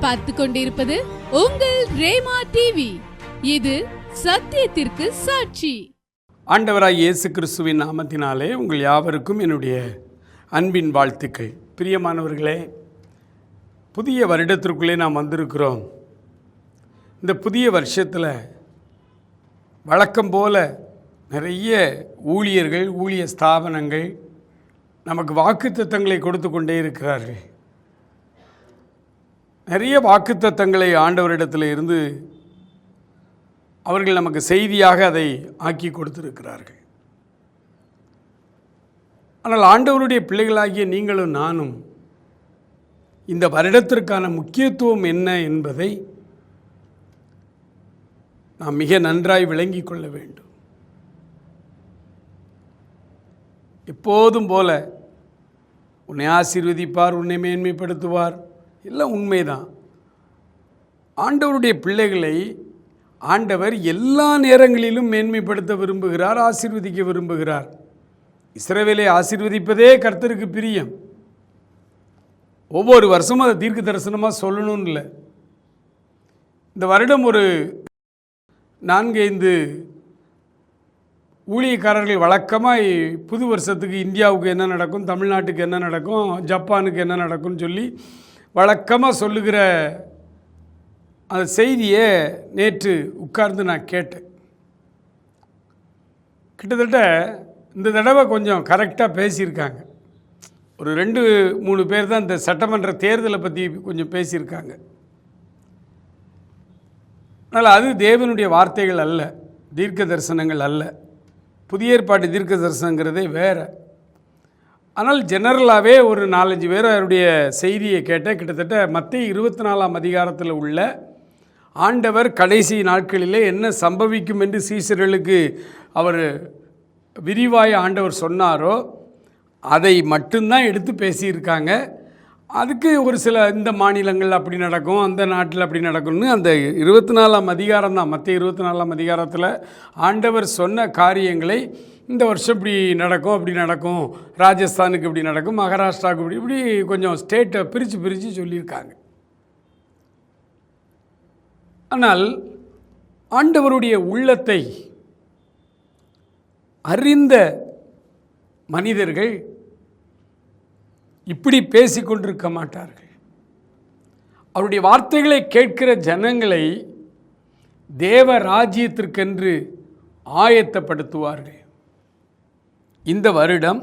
பார்த்து கொண்டிருப்பது உங்கள் ரேமா டிவி இது சத்தியத்திற்கு சாட்சி. ஆண்டவராய் இயேசு கிறிஸ்துவின் நாமத்தினாலே உங்கள் யாவருக்கும் என்னுடைய அன்பின் வாழ்த்துக்கள். பிரியமானவர்களே புதிய வருடத்திற்குள்ளே நாம் வந்திருக்கிறோம். இந்த புதிய வருஷத்தில் வழக்கம் போல நிறைய ஊழியர்கள் ஊழிய ஸ்தாபனங்கள் நமக்கு வாக்கு கொடுத்து கொண்டே இருக்கிறார்கள். நிறைய வாக்குத்தத்தங்களை ஆண்டவரிடத்தில் இருந்து அவர்கள் நமக்கு செய்தியாக அதை ஆக்கி கொடுத்திருக்கிறார்கள். ஆனால் ஆண்டவருடைய பிள்ளைகளாகிய நீங்களும் நானும் இந்த வருடத்திற்கான முக்கியத்துவம் என்ன என்பதை நாம் மிக நன்றாய் விளங்கிக் கொள்ள வேண்டும். எப்போதும் போல உன்னை ஆசீர்வதிப்பார் உன்னை மேன்மைப்படுத்துவார். எல்லாம் உண்மைதான். ஆண்டவருடைய பிள்ளைகளை ஆண்டவர் எல்லா நேரங்களிலும் மேன்மைப்படுத்த விரும்புகிறார் ஆசீர்வதிக்க விரும்புகிறார். இஸ்ரவேலை ஆசீர்வதிப்பதே கர்த்தருக்கு பிரியம். ஒவ்வொரு வருஷமும் அதை தீர்க்க தரிசனமாக சொல்லணும்னு இல்லை. இந்த வருடம் ஒரு நான்கு ஐந்து ஊழியக்காரர்கள் வழக்கமாக புது வருஷத்துக்கு இந்தியாவுக்கு என்ன நடக்கும் தமிழ்நாட்டுக்கு என்ன நடக்கும் ஜப்பானுக்கு என்ன நடக்கும்னு சொல்லி வழக்கமாக சொல்லுகிற அந்த செய்தியை நேற்று உட்கார்ந்து நான் கேட்டேன். கிட்டத்தட்ட இந்த தடவை கொஞ்சம் கரெக்டாக பேசியிருக்காங்க. ஒரு ரெண்டு மூணு பேர் தான் இந்த சட்டமன்ற தேர்தலை பற்றி கொஞ்சம் பேசியிருக்காங்க. அதனால் அது தேவனுடைய வார்த்தைகள் அல்ல தீர்க்க தரிசனங்கள் அல்ல. புதிய ஏற்பாட்டு தீர்க்க தரிசனங்கிறதே வேறு. ஆனால் ஜெனரலாகவே ஒரு நாலஞ்சு பேர் அவருடைய செய்தியை கேட்ட கிட்டத்தட்ட மத்திய இருபத்தி நாலாம் அதிகாரத்தில் உள்ள ஆண்டவர் கடைசி நாட்களிலே என்ன சம்பவிக்கும் என்று சீசர்களுக்கு அவர் விரிவாய ஆண்டவர் சொன்னாரோ அதை மட்டும்தான் எடுத்து பேசியிருக்காங்க. அதுக்கு ஒரு சில இந்த மாநிலங்கள் அப்படி நடக்கும் அந்த நாட்டில் அப்படி நடக்கும்னு அந்த இருபத்தி நாலாம் அதிகாரம் தான். மற்ற இருபத்தி நாலாம் அதிகாரத்தில் ஆண்டவர் சொன்ன காரியங்களை இந்த வருஷம் இப்படி நடக்கும் அப்படி நடக்கும். ராஜஸ்தானுக்கு இப்படி நடக்கும் மகாராஷ்டிராவுக்கு இப்படி இப்படி கொஞ்சம் ஸ்டேட்டை பிரித்து பிரித்து சொல்லியிருக்காங்க. ஆனால் ஆண்டவருடைய உள்ளத்தை அறிந்த மனிதர்கள் இப்படி பேசிக்கொண்டிருக்க மாட்டார்கள். அவருடைய வார்த்தைகளை கேட்கிற ஜனங்களை தேவ ராஜ்யத்திற்கென்று ஆயத்தப்படுத்துவார்கள். இந்த வருடம்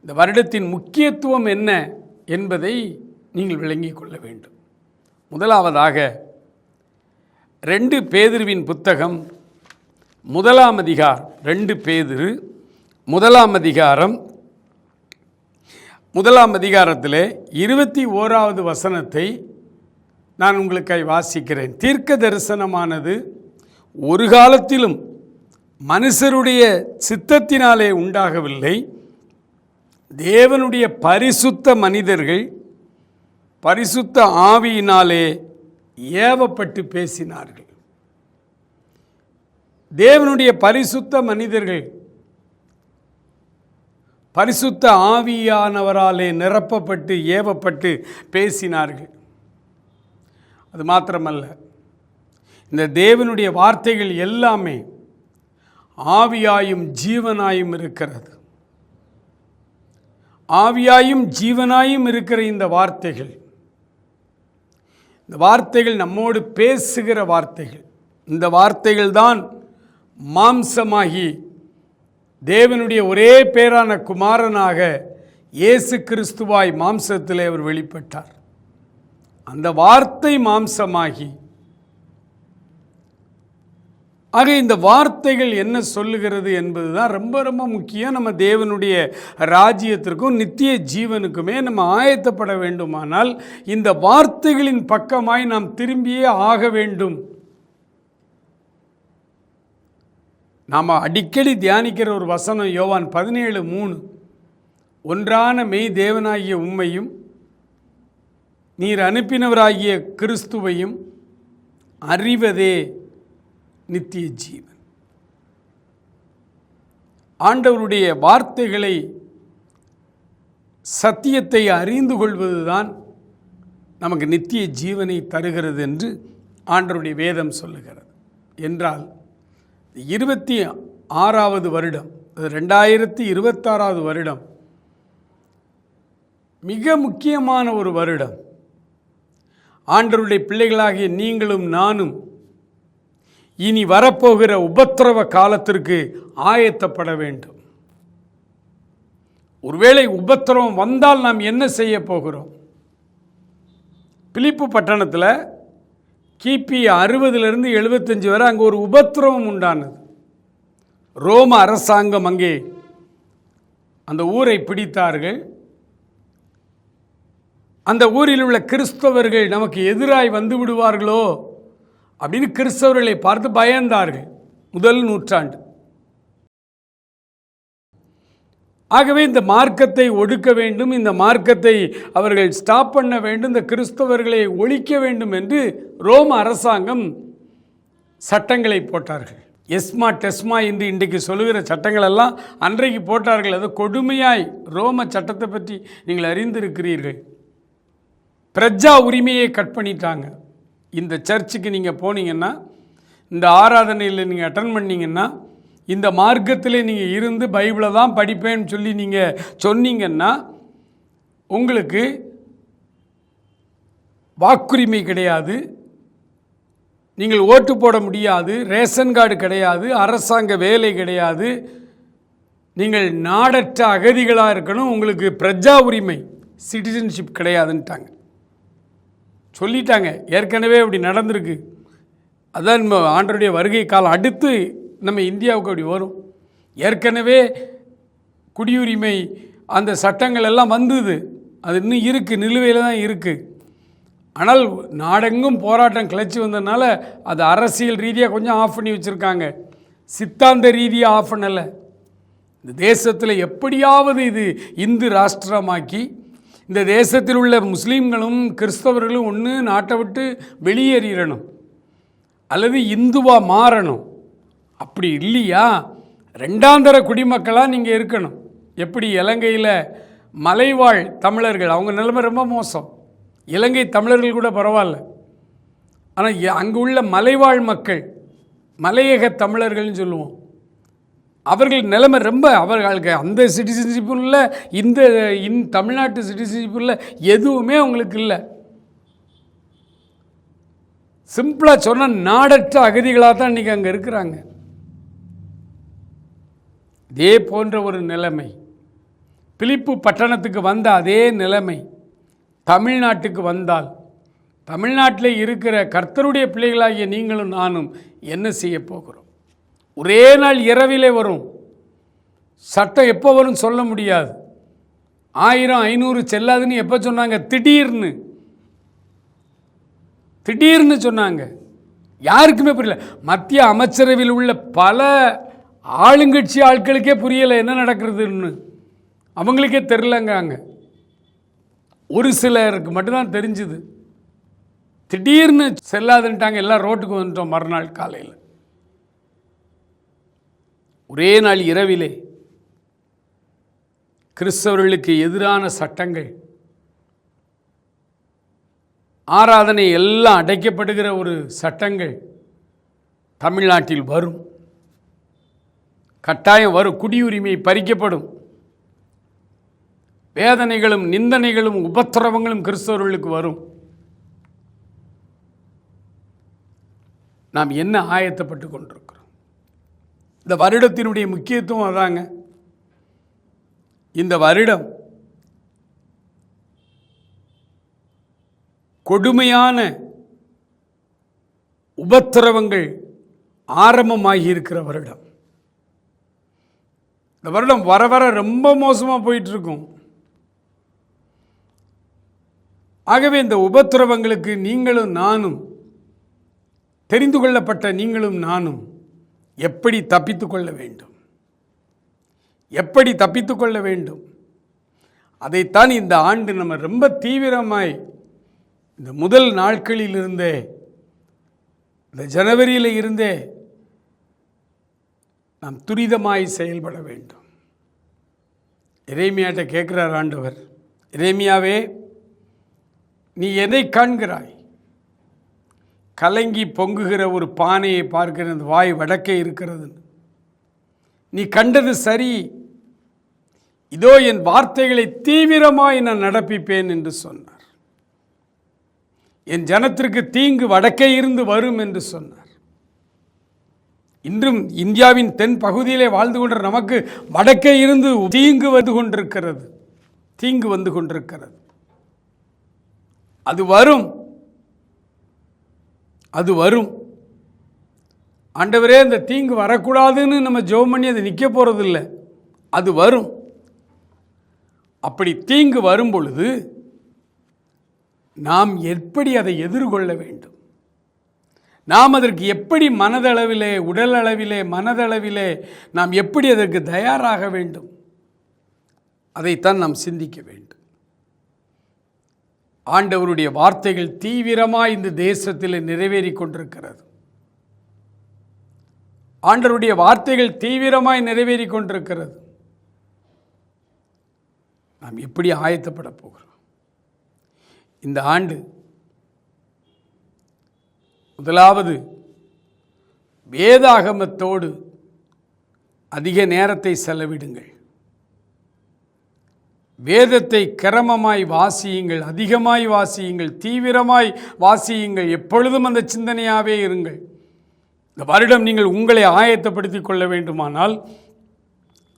இந்த வருடத்தின் முக்கியத்துவம் என்ன என்பதை நீங்கள் விளங்கிக் கொள்ள வேண்டும். முதலாவதாக ரெண்டு பேதிருவின் புத்தகம் முதலாம் அதிகாரம் ரெண்டு பேதிரு முதலாம் அதிகாரம். முதலாம் அதிகாரத்தில் இருபத்தி ஓராவது வசனத்தை நான் உங்களுக்காய் வாசிக்கிறேன். தீர்க்க தரிசனமானது ஒரு காலத்திலும் மனுஷருடைய சித்தத்தினாலே உண்டாகவில்லை. தேவனுடைய பரிசுத்த மனிதர்கள் பரிசுத்த ஆவியினாலே ஏவப்பட்டு பேசினார்கள். தேவனுடைய பரிசுத்த மனிதர்கள் பரிசுத்த ஆவியானவராலே நிரப்பப்பட்டு ஏவப்பட்டு பேசினார்கள். அது மாத்திரமல்ல. இந்த தேவனுடைய வார்த்தைகள் எல்லாமே ஆவியாயும் ஜீவனாயும் இருக்கிறது. ஆவியாயும் ஜீவனாயும் இருக்கிற இந்த வார்த்தைகள் இந்த வார்த்தைகள் நம்மோடு பேசுகிற வார்த்தைகள் இந்த வார்த்தைகள் தான் மாம்சமாகி தேவனுடைய ஒரே பேரான குமாரனாக இயேசு கிறிஸ்துவாய் மாம்சத்திலே அவர் வெளிப்பட்டார். அந்த வார்த்தை மாம்சமாகி ஆக இந்த வார்த்தைகள் என்ன சொல்லுகிறது என்பது தான் ரொம்ப ரொம்ப முக்கியம். நம்ம தேவனுடைய ராஜ்யத்திற்கும் நித்திய ஜீவனுக்குமே நம்ம ஆயத்தப்பட வேண்டுமானால் இந்த வார்த்தைகளின் பக்கமாய் நாம் திரும்பியே ஆக வேண்டும். நாம் அடிக்கடி தியானிக்கிற ஒரு வசனம் யோவான் பதினேழு மூணு. ஒன்றான மெய் தேவனாகிய உண்மையும் நீர் அனுப்பினவராகிய கிறிஸ்துவையும் அறிவதே. நித்திய ஜீவன் ஆண்டவருடைய வார்த்தைகளை சத்தியத்தை அறிந்து கொள்வதுதான் நமக்கு நித்திய ஜீவனை தருகிறது என்று ஆண்டருடைய வேதம் சொல்லுகிறது. என்றால் இருபத்தி ஆறாவது வருடம் ரெண்டாயிரத்தி இருபத்தாறாவது வருடம் மிக முக்கியமான ஒரு வருடம். ஆண்டருடைய பிள்ளைகளாகிய நீங்களும் நானும் இனி வரப்போகிற உபத்திரவ காலத்திற்கு ஆயத்தப்பட வேண்டும். ஒருவேளை உபத்திரவம் வந்தால் நாம் என்ன செய்ய போகிறோம்? பிலிப்பு பட்டணத்தில் கிபி அறுபதுலேருந்து எழுபத்தஞ்சு வரை அங்கே ஒரு உபத்திரவம் உண்டானது. ரோம அரசாங்கம் அங்கே அந்த ஊரை பிடித்தார்கள். அந்த ஊரில் உள்ள கிறிஸ்தவர்கள் நமக்கு எதிராய் வந்து விடுவார்களோ? அப்படின்னு கிறிஸ்தவர்களை பார்த்து பயந்தார்கள் முதல் நூற்றாண்டு. ஆகவே இந்த மார்க்கத்தை ஒடுக்க வேண்டும் இந்த மார்க்கத்தை அவர்கள் ஸ்டாப் பண்ண வேண்டும் இந்த கிறிஸ்தவர்களை ஒழிக்க வேண்டும் என்று ரோம அரசாங்கம் சட்டங்களை போட்டார்கள். எஸ்மா டெஸ்மா என்று இன்றைக்கு சொல்லுகிற சட்டங்கள் எல்லாம் அன்றைக்கு போட்டார்கள். அது கொடுமையாய் ரோம சட்டத்தை பற்றி நீங்கள் அறிந்திருக்கிறீர்கள். பிரஜா உரிமையை கட் பண்ணிட்டாங்க. இந்த சர்ச்சுக்கு நீங்கள் போனீங்கன்னா இந்த ஆராதனையில் நீங்கள் அட்டன் பண்ணிங்கன்னா இந்த மார்க்கத்தில் நீங்கள் இருந்து பைபிளை தான் படிப்பேன்னு சொல்லி நீங்கள் சொன்னீங்கன்னா உங்களுக்கு வாக்குரிமை கிடையாது. நீங்கள் ஓட்டு போட முடியாது ரேஷன் கார்டு கிடையாது அரசாங்க வேலை கிடையாது. நீங்கள் நாடற்ற அகதிகளாக இருக்கணும் உங்களுக்கு பிரஜா உரிமை சிட்டிசன்ஷிப் கிடையாதுன்ட்டாங்க. சொல்லிட்டாங்க. ஏற்கனவே அப்படி நடந்திருக்கு. அதான் நம்ம ஆண்டருடைய வருகை காலம் அடுத்து நம்ம இந்தியாவுக்கு அப்படி வரும். ஏற்கனவே குடியுரிமை அந்த சட்டங்கள் எல்லாம் வந்தது. அது இன்னும் இருக்குது நிலுவையில் தான் இருக்குது ஆனால் நாடெங்கும் போராட்டம் கிளச்சி வந்ததுனால அது அரசியல் ரீதியாக கொஞ்சம் ஆஃப் பண்ணி வச்சுருக்காங்க. சித்தாந்த ரீதியாக ஆஃப் பண்ணலை. இந்த தேசத்தில் எப்படியாவது இது இந்து ராஷ்டிரமாக்கி இந்த தேசத்தில் உள்ள முஸ்லீம்களும் கிறிஸ்தவர்களும் ஒன்று நாட்டை விட்டு வெளியேறிடணும். அல்லது இந்துவா மாறணும். அப்படி இல்லையா? ரெண்டாந்தர குடிமக்களாக நீங்கள் இருக்கணும். எப்படி? இலங்கையில் மலைவாழ் தமிழர்கள் அவங்க நிலைமை ரொம்ப மோசம். இலங்கை தமிழர்கள் கூட பரவாயில்ல. ஆனால் அங்கே உள்ள மலைவாழ் மக்கள் மலையக தமிழர்கள்னு சொல்லுவோம். அவர்கள் நிலைமை ரொம்ப அவர்களுக்கு அந்த சிட்டிசன்ஷிப்பும் இல்லை இந்த இன் தமிழ்நாட்டு சிட்டிசன்ஷிப்பில் இல்லை எதுவுமே அவங்களுக்கு இல்லை. சிம்பிளாக சொன்னால் நாடற்ற அகதிகளாக தான் இன்றைக்கி அங்கே இருக்கிறாங்க. இதே போன்ற ஒரு நிலைமை. பிலிப்பு பட்டணத்துக்கு வந்த அதே நிலைமை. தமிழ்நாட்டுக்கு வந்தால் தமிழ்நாட்டில் இருக்கிற கர்த்தருடைய பிள்ளைகளாகிய நீங்களும் நானும் என்ன செய்ய போகிறோம்? ஒரே நாள் இரவிலே வரும். சட்டம் எப்போ வரும் சொல்ல முடியாது. ஆயிரம் ஐநூறு செல்லாதுன்னு எப்போ சொன்னாங்க? திடீர்னு. திடீர்னு சொன்னாங்க. யாருக்குமே புரியல. மத்திய அமைச்சரவையில் உள்ள பல ஆளுங்கட்சி ஆட்களுக்கே புரியலை என்ன நடக்கிறதுன்னு. அவங்களுக்கே தெரிலங்க அங்கே. ஒரு சிலருக்கு மட்டும்தான் தெரிஞ்சுது. திடீர்னு செல்லாதுன்ட்டாங்க. எல்லாம் ரோட்டுக்கு வந்துட்டோம் மறுநாள் காலையில். ஒரே நாள் இரவிலே கிறிஸ்தவர்களுக்கு எதிரான சட்டங்கள் ஆராதனை எல்லாம் அடைக்கப்படுகிற ஒரு சட்டங்கள் தமிழ்நாட்டில் வரும். கட்டாயம் வரும் குடியுரிமை பறிக்கப்படும். வேதனைகளும் நிந்தனைகளும் உபத்திரவங்களும் கிறிஸ்தவர்களுக்கு வரும். நாம் என்ன ஆயத்தப்பட்டு கொண்டிருக்கோம் இந்த வருடத்தினுடைய முக்கியத்துவம் அதாங்க. இந்த வருடம் கொடுமையான உபத்திரவங்கள் ஆரம்பமாகி இருக்கிற வருடம். இந்த வருடம் வர வர ரொம்ப மோசமாக போயிட்டு இருக்கும் ஆகவே இந்த உபத்திரவங்களுக்கு நீங்களும் நானும் தெரிந்து கொள்ளப்பட்ட நீங்களும் நானும் எப்படி தப்பித்து கொள்ள வேண்டும்? எப்படி தப்பித்து கொள்ள வேண்டும்? அதைத்தான் இந்த ஆண்டு நம்ம ரொம்ப தீவிரமாய் இந்த முதல் நாட்களில் இருந்தே இந்த ஜனவரியில் இருந்தே நாம் துரிதமாய் செயல்பட வேண்டும். இறைமையாட்ட கேட்குறார் ஆண்டவர் இறைமையாவே நீ எதை காண்கிறாய்? கலங்கி பொங்குகிற ஒரு பானையை பார்க்கிற அந்த வாய் வடக்கே இருக்கிறது. நீ கண்டது சரி. இதோ என் வார்த்தைகளை தீவிரமாய் நான் நடப்பிப்பேன் என்று சொன்னார். என் ஜனத்திற்கு தீங்கு வடக்கே இருந்து வரும் என்று சொன்னார். இன்றும் இந்தியாவின் தென் பகுதியிலே வாழ்ந்து கொண்ட நமக்கு வடக்கே இருந்து தீங்கு வந்து கொண்டிருக்கிறது. தீங்கு வந்து கொண்டிருக்கிறது. அது வரும். அது வரும். ஆண்டவரே இந்த தீங்கு வரக்கூடாதுன்னு நம்ம ஜெபம் பண்ணி அது நிற்க போகிறதில்ல அது வரும். அப்படி தீங்கு வரும் பொழுது நாம் எப்படி அதை எதிர்கொள்ள வேண்டும்? நாம் அதற்கு எப்படி மனதளவிலே உடல் அளவிலே மனதளவிலே நாம் எப்படி அதற்கு தயாராக வேண்டும்? அதைத்தான் நாம் சிந்திக்க வேண்டும். ஆண்டவருடைய வார்த்தைகள் தீவிரமாக இந்த தேசத்தில் நிறைவேறி கொண்டிருக்கிறது. ஆண்டவருடைய வார்த்தைகள் தீவிரமாய் நிறைவேறி கொண்டிருக்கிறது. நாம் எப்படி ஆயத்தப்பட போகிறோம்? இந்த ஆண்டு முதலாவது வேதாகமத்தோடு அதிக நேரத்தை செலவிடுங்கள். வேதத்தை கிரமமாய் வாசியுங்கள் அதிகமாய் வாசியுங்கள் தீவிரமாய் வாசியுங்கள் எப்பொழுதும் அந்த சிந்தனையாகவே இருங்கள். இந்த வருடம் நீங்கள் உங்களை ஆயத்தப்படுத்திக் கொள்ள வேண்டுமானால்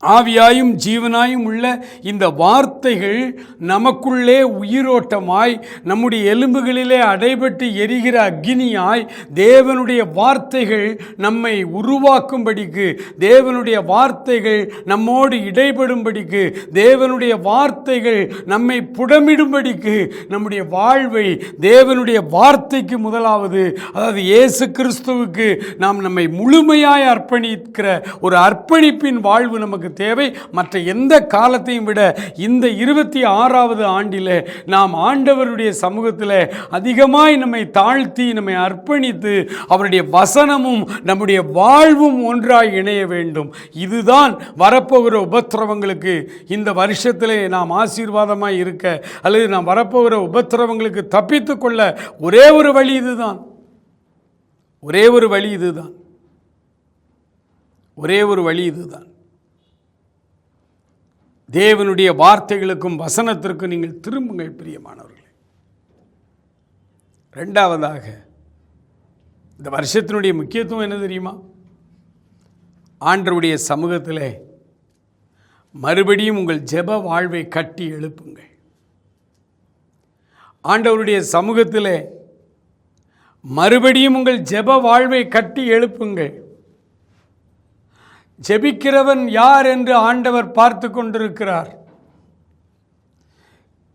ஆவியாயும் ஜீவனாயும் உள்ள இந்த வார்த்தைகள் நமக்குள்ளே உயிரோட்டமாய் நம்முடைய எலும்புகளிலே அடைபட்டு எரிகிற அக்னியாய் தேவனுடைய வார்த்தைகள் நம்மை உருவாக்கும்படிக்கு தேவனுடைய வார்த்தைகள் நம்மோடு இடைபடும்படிக்கு தேவனுடைய வார்த்தைகள் நம்மை புடமிடும்படிக்கு நம்முடைய வாழ்வை தேவனுடைய வார்த்தைக்கு முதலாவது அதாவது இயேசு கிறிஸ்துவுக்கு நாம் நம்மை முழுமையாய் அர்ப்பணிக்கிற ஒரு அர்ப்பணிப்பின் வாழ்வு நமக்கு தேவை. மற்ற எந்த காலத்தையும் விட இந்த இருபத்தி ஆறாவது ஆண்டில் நாம் ஆண்டவருடைய சமூகத்தில் அதிகமாய் நம்மை தாழ்த்தி நம்மை அர்ப்பணித்து அவருடைய வசனமும் நம்முடைய வாழ்வும் ஒன்றாய் இணைய வேண்டும். இதுதான் வரப்போகிற உபத்திரவங்களுக்கு இந்த வருஷத்திலே நாம் ஆசீர்வாதமாக இருக்க அல்லது நாம் வரப்போகிற உபத்திரவங்களுக்கு தப்பித்து கொள்ள ஒரே ஒரு வழி இதுதான். ஒரே ஒரு வழி இதுதான். ஒரே ஒரு வழி இதுதான். தேவனுடைய வார்த்தைகளுக்கும் வசனத்திற்கும் நீங்கள் திரும்புங்கள் பிரியமானவர்களே. ரெண்டாவதாக இந்த வருஷத்தினுடைய முக்கியத்துவம் என்ன தெரியுமா? ஆண்டருடைய சமூகத்தில் மறுபடியும் உங்கள் ஜெப வாழ்வை கட்டி எழுப்புங்கள். ஆண்டவருடைய சமூகத்தில் மறுபடியும் உங்கள் ஜெப வாழ்வை கட்டி எழுப்புங்கள். ஜெபிக்கிறவன் யார் என்று ஆண்டவர் பார்த்து கொண்டிருக்கிறார்.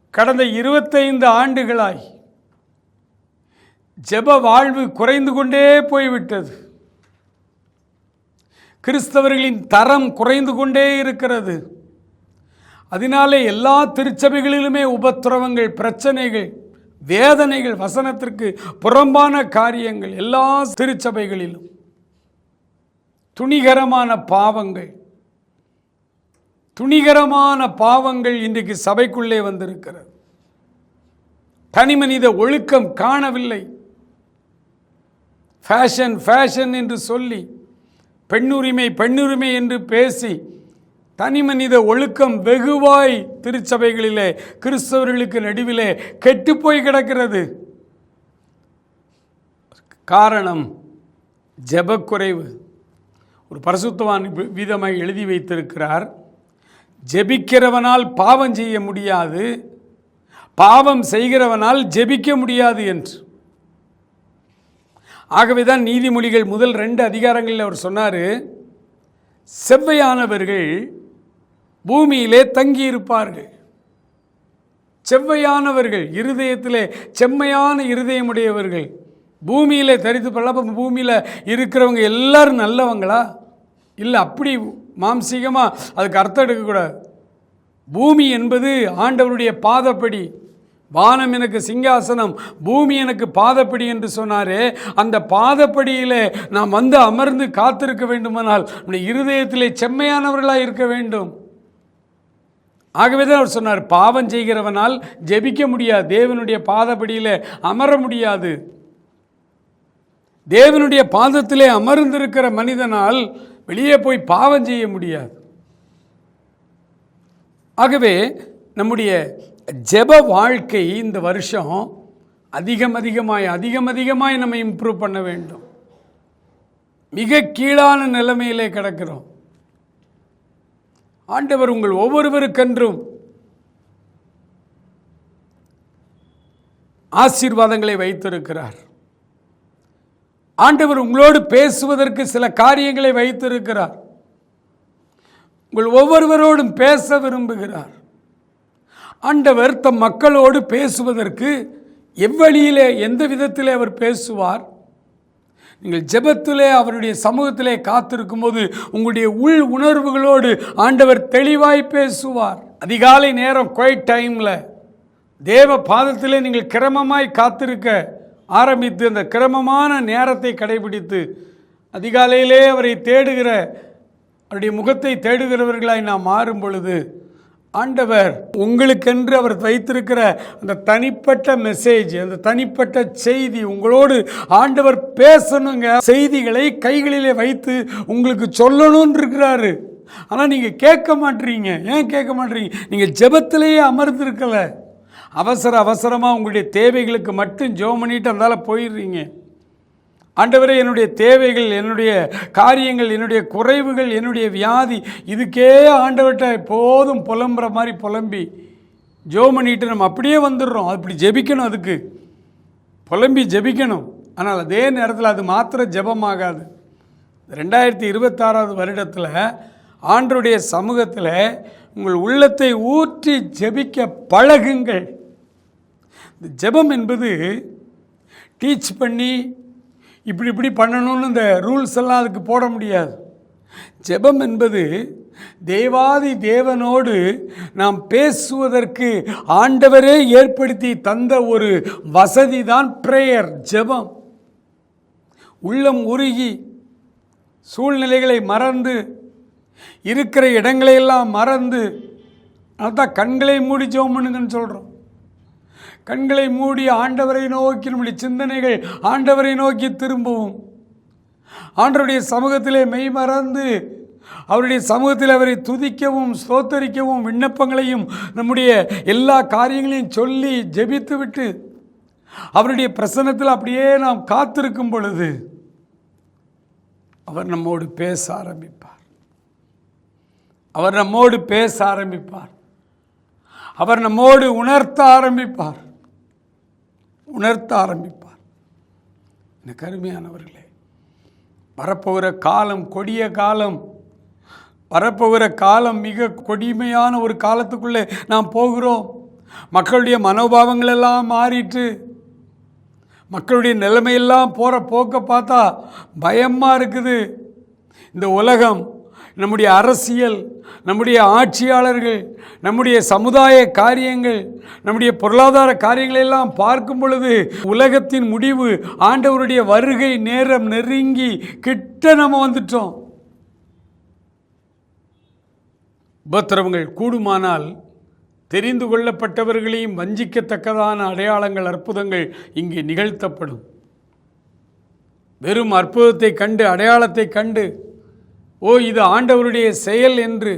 கடந்த இருபத்தைந்து ஆண்டுகளாய் ஜெப வாழ்வு குறைந்து கொண்டே போய்விட்டது. கிறிஸ்தவர்களின் தரம் குறைந்து கொண்டே இருக்கிறது. அதனாலே எல்லா திருச்சபைகளிலுமே உபத்திரவங்கள் பிரச்சனைகள் வேதனைகள் வசனத்திற்கு புறம்பான காரியங்கள் எல்லா திருச்சபைகளிலும். துணிகரமான பாவங்கள். துணிகரமான பாவங்கள் இன்றைக்கு சபைக்குள்ளே வந்திருக்கிறது. தனிமனித ஒழுக்கம் காணவில்லை. ஃபேஷன் ஃபேஷன் என்று சொல்லி பெண்ணுரிமை பெண்ணுரிமை என்று பேசி தனிமனித ஒழுக்கம் வெகுவாய் திருச்சபைகளிலே கிறிஸ்தவர்களுக்கு நடுவிலே கெட்டுப்போய் கிடக்கிறது. காரணம் ஜெபக்குறைவு. ஒரு பரிசுத்தவான் வி- எழுதி வைத்திருக்கிறார். ஜெபிக்கிறவனால் பாவம் செய்ய முடியாது. பாவம் செய்கிறவனால் ஜெபிக்க முடியாது என்று. ஆகவே தான் நீதிமொழிகள் முதல் ரெண்டு அதிகாரங்களில் அவர் சொன்னார் செவ்வையானவர்கள் பூமியிலே தங்கியிருப்பார்கள். செவ்வையானவர்கள் இருதயத்திலே செம்மையான இருதயமுடையவர்கள். பூமியில் தரித்து பள்ள பூமியில் இருக்கிறவங்க எல்லாரும் நல்லவங்களா? இல்லை அப்படி மாம்சீகமாக அதுக்கு அர்த்தம் எடுக்கக்கூடாது பூமி என்பது ஆண்டவருடைய பாதப்படி. வானம் எனக்கு சிங்காசனம் பூமி எனக்கு பாதப்படி என்று சொன்னாரே அந்த பாதப்படியில் நாம் வந்து அமர்ந்து காத்திருக்க வேண்டுமானால் நம்முடைய இருதயத்திலே செம்மையானவர்களாக இருக்க வேண்டும். ஆகவே தான் அவர் சொன்னார் பாவம் செய்கிறவனால் ஜெபிக்க முடியாது தேவனுடைய பாதப்படியில் அமர முடியாது. தேவனுடைய பாதத்திலே அமர்ந்திருக்கிற மனிதனால் வெளியே போய் பாவம் செய்ய முடியாது. ஆகவே நம்முடைய ஜெப வாழ்க்கை இந்த வருஷம் அதிகம் அதிகமாய் அதிகம் அதிகமாய் நம்ம இம்ப்ரூவ் பண்ண வேண்டும். மிக கீழான நிலைமையிலே கிடக்கிறோம். ஆண்டவர் உங்கள் ஒவ்வொருவருக்கென்றும் ஆசீர்வாதங்களை வைத்திருக்கிறார். ஆண்டவர் உங்களோடு பேசுவதற்கு சில காரியங்களை வைத்திருக்கிறார். உங்கள் ஒவ்வொருவரோடும் பேச விரும்புகிறார். ஆண்டவர் தம் மக்களோடு பேசுவதற்கு எவ்வழியிலே எந்த விதத்திலே அவர் பேசுவார்? நீங்கள் ஜெபத்திலே அவருடைய சமூகத்திலே காத்திருக்கும் போது உங்களுடைய உள் உணர்வுகளோடு ஆண்டவர் தெளிவாய் பேசுவார். அதிகாலை நேரம் குவைட் டைமில் தேவ பாதத்திலே நீங்கள் கிரமமாய் காத்திருக்க ஆரம்பித்து அந்த கிரமமான நேரத்தை கடைபிடித்து அதிகாலையிலே அவரை தேடுகிற அவருடைய முகத்தை தேடுகிறவர்களாய் நாம் மாறும் பொழுது ஆண்டவர் உங்களுக்கென்று அவர் வைத்திருக்கிற அந்த தனிப்பட்ட மெசேஜ் அந்த தனிப்பட்ட செய்தி உங்களோடு ஆண்டவர் பேசணுங்க செய்திகளை கைகளிலே வைத்து உங்களுக்கு சொல்லணும்னு இருக்கிறாரு ஆனால் நீங்கள் கேட்க மாட்டீங்க. ஏன் கேட்க மாட்டீங்க? நீங்கள் ஜெபத்திலேயே அமர்ந்திருக்கலை. அவசர அவசரமாக உங்களுடைய தேவைகளுக்கு மட்டும் ஜெபம் பண்ணிட்டு அந்தால போயிடுறீங்க. ஆண்டவரே என்னுடைய தேவைகள் என்னுடைய காரியங்கள் என்னுடைய குறைவுகள் என்னுடைய வியாதி இதுக்கே ஆண்டவர்கிட்ட எப்போதும் புலம்புற மாதிரி புலம்பி ஜெபம் பண்ணிட்டு நம்ம அப்படியே வந்துடுறோம். அப்படி ஜெபிக்கணும் அதுக்கு. புலம்பி ஜெபிக்கணும். ஆனால் அதே நேரத்தில் அது மாத்திர ஜெபமாகாது. ரெண்டாயிரத்தி இருபத்தாறாவது வருடத்தில் ஆண்டருடைய சமூகத்தில் உங்கள் உள்ளத்தை ஊற்றி ஜெபிக்க பழகுங்கள். இந்த ஜெபம் என்பது டீச் பண்ணி இப்படி இப்படி பண்ணணும்னு இந்த ரூல்ஸ் எல்லாம் அதுக்கு போட முடியாது. ஜெபம் என்பது தேவாதி தேவனோடு நாம் பேசுவதற்கு ஆண்டவரே ஏற்படுத்தி தந்த ஒரு வசதி தான் ப்ரேயர் ஜெபம். உள்ளம் உருகி சூழ்நிலைகளை மறந்து இருக்கிற இடங்களையெல்லாம் மறந்து அதான் கண்களை மூடி ஜெபம் பண்ணுங்கன்னு சொல்கிறோம் கண்களை மூடி ஆண்டவரை நோக்கி நம்முடைய சிந்தனைகள் ஆண்டவரை நோக்கி திரும்பவும் ஆண்டவருடைய சமூகத்திலே மெய் மறந்து அவருடைய சமூகத்தில் அவரை துதிக்கவும் ஸ்தோத்தரிக்கவும் விண்ணப்பங்களையும் நம்முடைய எல்லா காரியங்களையும் சொல்லி ஜெபித்து விட்டு அவருடைய பிரசன்னத்தில் அப்படியே நாம் காத்திருக்கும் பொழுது அவர் நம்மோடு பேச ஆரம்பிப்பார். அவர் நம்மோடு பேச ஆரம்பிப்பார். அவர் நம்மோடு உணர்த்த ஆரம்பிப்பார். உணர்த்த ஆரம்பிப்பார். எனக்கு அருமையானவர்களே வரப்போகிற காலம் கொடிய காலம். வரப்போகிற காலம் மிக கொடிமையான ஒரு காலத்துக்குள்ளே நாம் போகிறோம். மக்களுடைய மனோபாவங்கள் எல்லாம் மாறிட்டு மக்களுடைய நிலைமையெல்லாம் போகிற போக்க பார்த்தா பயமாக இருக்குது. இந்த உலகம் நம்முடைய அரசியல் நம்முடைய ஆட்சியாளர்கள் நம்முடைய சமுதாய காரியங்கள் நம்முடைய பொருளாதார காரியங்களை எல்லாம் பார்க்கும் பொழுது உலகத்தின் முடிவு ஆண்டவருடைய வருகை நேரம் நெருங்கி கிட்ட நம்ம வந்துட்டோம். உபத்திரவங்கள் கூடுமானால் தெரிந்து கொள்ளப்பட்டவர்களையும் வஞ்சிக்கத்தக்கதான அடையாளங்கள் அற்புதங்கள் இங்கே நிகழ்த்தப்படும். வெறும் அற்புதத்தை கண்டு அடையாளத்தை கண்டு ஓ இது ஆண்டவருடைய செயல் என்று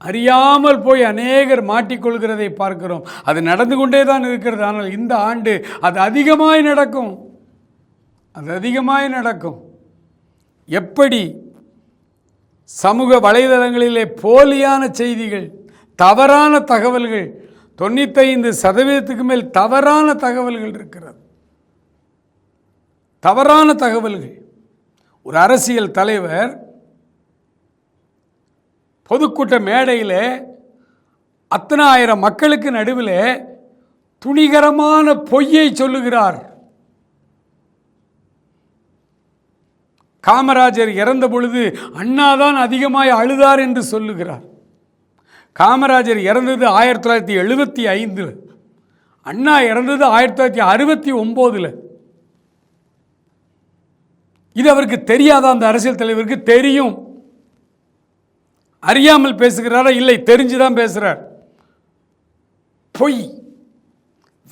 அறியாமல் போய் அநேகர் மாட்டிக்கொள்கிறதை பார்க்கிறோம். அது நடந்து கொண்டே தான் இருக்கிறது. ஆனால் இந்த ஆண்டு அது அதிகமாய் நடக்கும். அது அதிகமாய் நடக்கும். எப்படி சமூக வலைதளங்களிலே போலியான செய்திகள் தவறான தகவல்கள் தொண்ணூத்தைந்து சதவீதத்துக்கு மேல் தவறான தகவல்கள் இருக்கிறது. தவறான தகவல்கள். ஒரு அரசியல் தலைவர் பொதுக்கூட்ட மேடையில் அத்தனை ஆயிரம் மக்களுக்கு நடுவில் துணிகரமான பொய்யை சொல்லுகிறார். காமராஜர் இறந்த பொழுது அண்ணாதான் அதிகமாய் அழுதார் என்று சொல்லுகிறார். காமராஜர் இறந்தது ஆயிரத்தி தொள்ளாயிரத்தி எழுபத்தி ஐந்தில். அண்ணா இறந்தது ஆயிரத்தி தொள்ளாயிரத்தி அறுபத்தி ஒம்போதில். இது அவருக்கு தெரியாத? அந்த அரசியல் தலைவருக்கு தெரியும். அறியாமல் பேசுகிறாரா? இல்லை தெரிஞ்சுதான் பேசுகிறார் பொய்.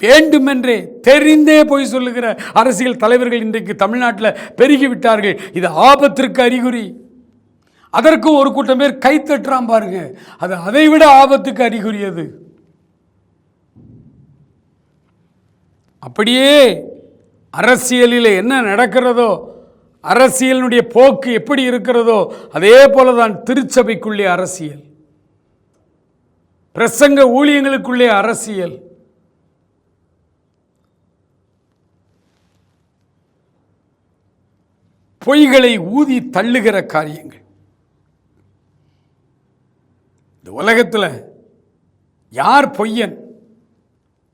வேண்டுமென்றே தெரிந்தே பொய் சொல்லுகிற அரசியல் தலைவர்கள் இன்றைக்கு தமிழ்நாட்டில் பெருகிவிட்டார்கள். இது ஆபத்திற்கு அறிகுறி. அதற்கு ஒரு கூட்டம் பேர் கை தட்டுறான் பாருங்க. அது அதை விட ஆபத்துக்கு அறிகுறி அது அப்படியே அரசியலில் என்ன நடக்கிறதோ அரசியலினுடைய போக்கு எப்படி இருக்கிறதோ அதே போல தான் திருச்சபைக்குள்ளே அரசியல். பிரசங்க ஊழியங்களுக்குள்ளே அரசியல். பொய்களை ஊதி தள்ளுகிற காரியங்கள். இந்த உலகத்தில் யார் பொய்யன்?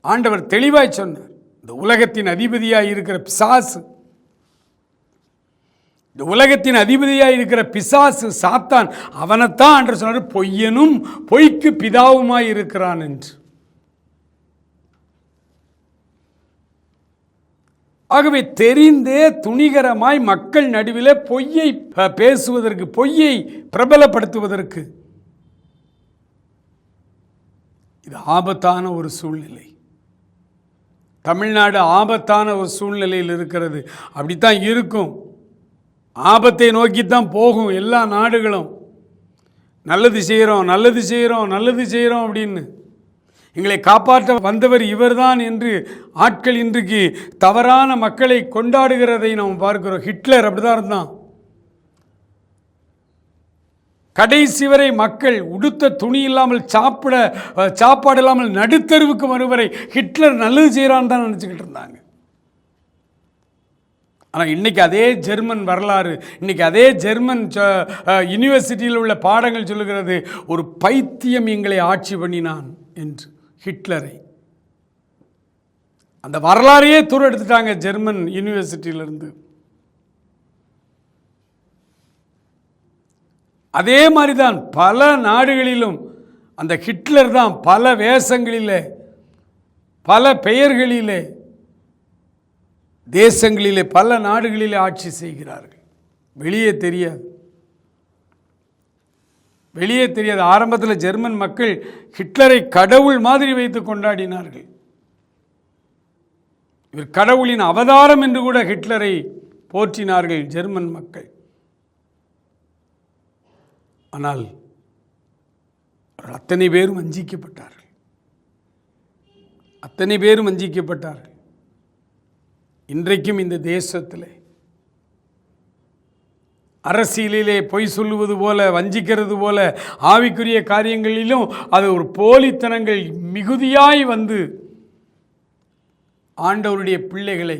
ஆண்டவர் தெளிவாய் சொன்னார். இந்த உலகத்தின் அதிபதியாக இருக்கிற பிசாசு. இந்த உலகத்தின் அதிபதியாக இருக்கிற பிசாசு சாத்தான் அவனைத்தான் என்று சொன்னார் பொய்யனும் பொய்க்கு பிதாவுமாய் இருக்கிறான் என்று. ஆகவே தெரிந்தே துணிகரமாய் மக்கள் நடுவிலே பொய்யை பேசுவதற்கு பொய்யை பிரபலப்படுத்துவதற்கு. இது ஆபத்தான ஒரு சூழ்நிலை. தமிழ்நாடு ஆபத்தான ஒரு சூழ்நிலையில் இருக்கிறது. அப்படித்தான் இருக்கும். ஆபத்தை நோக்கித்தான் போகும் எல்லா நாடுகளும். நல்லது செய்கிறோம் நல்லது செய்கிறோம் நல்லது செய்கிறோம் அப்படின்னு. எங்களை காப்பாற்ற வந்தவர் இவர்தான் என்று ஆட்கள் இன்றைக்கு தவறான மக்களை கொண்டாடுகிறதை நாம் பார்க்கிறோம். ஹிட்லர் அப்படிதான் இருந்தான். கடைசி வரை மக்கள் உடுத்த துணி இல்லாமல் சாப்பிட சாப்பாடு இல்லாமல் நடுத்தருவுக்கு வருவரை ஹிட்லர் நல்லது செய்கிறான்னு தான் நினச்சிக்கிட்டு இருந்தாங்க. ஆனால் இன்றைக்கி அதே ஜெர்மன் வரலாறு இன்றைக்கி அதே ஜெர்மன் யூனிவர்சிட்டியில் உள்ள பாடங்கள் சொல்லுகிறது ஒரு பைத்தியம் எங்களை ஆட்சி பண்ணினான் என்று ஹிட்லரை. அந்த வரலாறையே தூர் எடுத்துட்டாங்க ஜெர்மன் யூனிவர்சிட்டியிலிருந்து அதே மாதிரி தான் பல நாடுகளிலும் அந்த ஹிட்லர் தான் பல வேஷங்களிலே பல பெயர்களிலே தேசங்களிலே பல நாடுகளிலே ஆட்சி செய்கிறார்கள். வெளியே தெரியாது. வெளியே தெரியாது. ஆரம்பத்தில் ஜெர்மன் மக்கள் ஹிட்லரை கடவுள் மாதிரி வைத்து கொண்டாடினார்கள். இவர் கடவுளின் அவதாரம் என்று கூட ஹிட்லரை போற்றினார்கள் ஜெர்மன் மக்கள். ஆனால் அத்தனை பேரும் வஞ்சிக்கப்பட்டார்கள். அத்தனை பேரும் வஞ்சிக்கப்பட்டார்கள். இன்றைக்கும் இந்த தேசத்தில் அரசியலிலே பொய் சொல்லுவது போல வஞ்சிக்கிறது போல ஆவிக்குரிய காரியங்களிலும் அது ஒரு போலித்தனங்கள் மிகுதியாய் வந்து ஆண்டவருடைய பிள்ளைகளை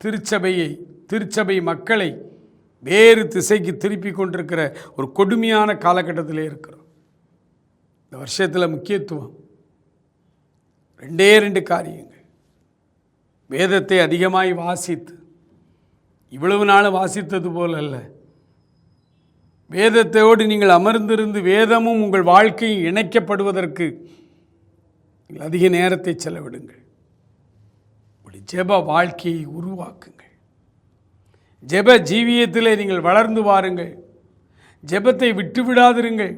திருச்சபையை திருச்சபை மக்களை வேறு திசைக்கு திருப்பி கொண்டிருக்கிற ஒரு கொடுமையான காலகட்டத்திலே இருக்கிறோம். இந்த வருஷத்தில் முக்கியத்துவம். ரெண்டே ரெண்டு காரியங்கள். வேதத்தை அதிகமாய் வாசித்து இவ்வளவு நாள் வாசித்தது போல் அல்ல. வேதத்தோடு நீங்கள் அமர்ந்திருந்து வேதமும் உங்கள் வாழ்க்கையும் இணைக்கப்படுவதற்கு நீங்கள் அதிக நேரத்தை செலவிடுங்கள். உங்களுடைய ஜெப வாழ்க்கையை உருவாக்குங்கள். ஜெப ஜீவியத்தில் நீங்கள் வளர்ந்து வாருங்கள். ஜெபத்தை விட்டு விடாதிருங்கள்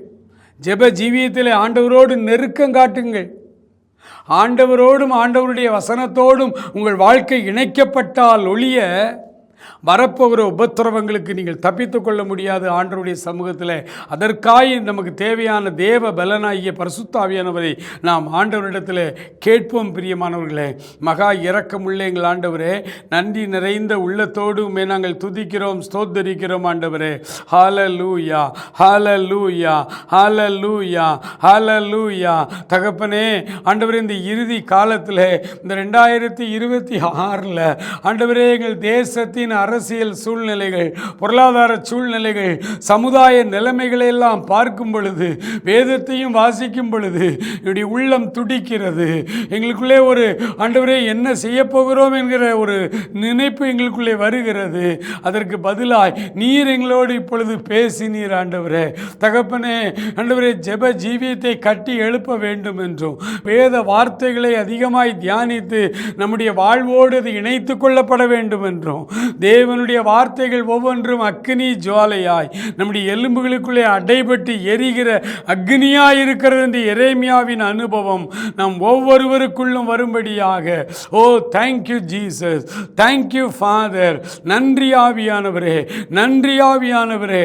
ஜெப ஜீவியத்தில் ஆண்டவரோடு நெருக்கம் காட்டுங்கள். ஆண்டவரோடும் ஆண்டவருடைய வசனத்தோடும் உங்கள் வாழ்க்கை இணைக்கப்பட்டால் ஒழிய வரப்போகிற உபத்திரவங்களுக்கு நீங்கள் தப்பித்துக்கொள்ள முடியாது. ஆண்டவருடைய சமூகத்தில் அதற்காய் நமக்கு தேவையான தேவ பலனாகிய பரிசுத்தாவியானவரை நாம் ஆண்டவரிடத்தில் கேட்போம் பிரியமானவர்களே. மகா இறக்கமுள்ள எங்கள் ஆண்டவரே நன்றி நிறைந்த உள்ளத்தோடும் நாங்கள் துதிக்கிறோம் ஸ்தோத்தரிக்கிறோம் ஆண்டவரே. ஹால லூயா ஹால லூயா தகப்பனே ஆண்டவரே இந்த இறுதி காலத்தில் இந்த ரெண்டாயிரத்தி இருபத்தி ஆறில் ஆண்டவரே எங்கள் தேசத்தின் அரசியல் சூழ்நிலைகள் பொருளாதார சூழ்நிலைகள் சமுதாய நிலைமைகளை எல்லாம் பார்க்கும் பொழுது வேதத்தையும் வாசிக்கும் பொழுது இப்படி உள்ளம் துடிக்கிறது. எங்களுக்குள்ளே ஒரு ஆண்டவரே என்ன செய்ய போகிறோம் என்கிற ஒரு நினைப்பு எங்களுக்குள்ளே வருகிறது. அதற்கு பதிலாய் நீர் எங்களோடு இப்பொழுது பேசினீர் ஆண்டவரே. தகப்பனே ஆண்டவரே ஜெப ஜீவியத்தை கட்டி எழுப்ப வேண்டும் என்றும் வேத வார்த்தைகளை அதிகமாய் தியானித்து நம்முடைய வாழ்வோடு அது இணைத்து கொள்ளப்பட வேண்டும் என்றும் தேவனுடைய வார்த்தைகள் ஒவ்வொன்றும் அக்னி ஜுவாலையாய் நம்முடைய எலும்புகளுக்குள்ளே அடைபட்டு எரிகிற அக்னியாய் இருக்கிறது என்று எரேமியாவின் அனுபவம் நம் ஒவ்வொருவருக்குள்ளும் வரும்படியாக. ஓ thank you Jesus thank you father நன்றி ஆவியானவரே. நன்றி ஆவியானவரே.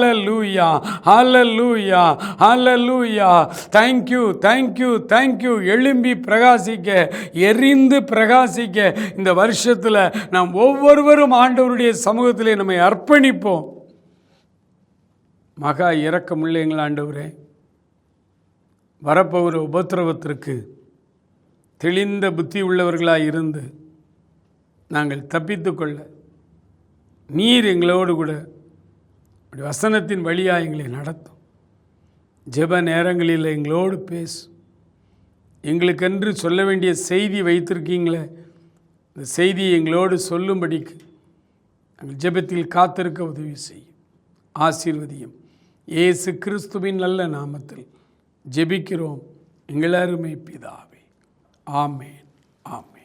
லூயா ஹால லூயா தேங்க்யூ தேங்க்யூ தேங்க்யூ எழும்பி பிரகாசிக்க எரிந்து பிரகாசிக்க இந்த வருஷத்தில் நாம் ஒவ்வொருவரும் ஆண்டவருடைய சமூகத்திலே நம்மை அர்ப்பணிப்போம். மகா இரக்கமுள்ள எங்கள் ஆண்டவரே. வரப்போகிற உபத்திரவத்திற்கு தெளிந்த புத்தி உள்ளவர்களாக இருந்து நாங்கள் தப்பித்துக்கொள்ள நீர் எங்களோடு கூட வசனத்தின் வழியாக எங்களை நடத்தும். ஜெப நேரங்களில் எங்களோடு பேசு. எங்களுக்கென்று சொல்ல வேண்டிய செய்தி வைத்திருக்கீங்களே. இந்த செய்தியை எங்களோடு சொல்லும்படிக்கு நாங்கள் ஜெபத்தில் காத்திருக்க உதவி செய்யும். ஆசீர்வதியும். ஏசு கிறிஸ்துவின் நல்ல நாமத்தில் ஜெபிக்கிறோம். எங்கள் அருமை பிதாவே. ஆமேன். ஆமேன்.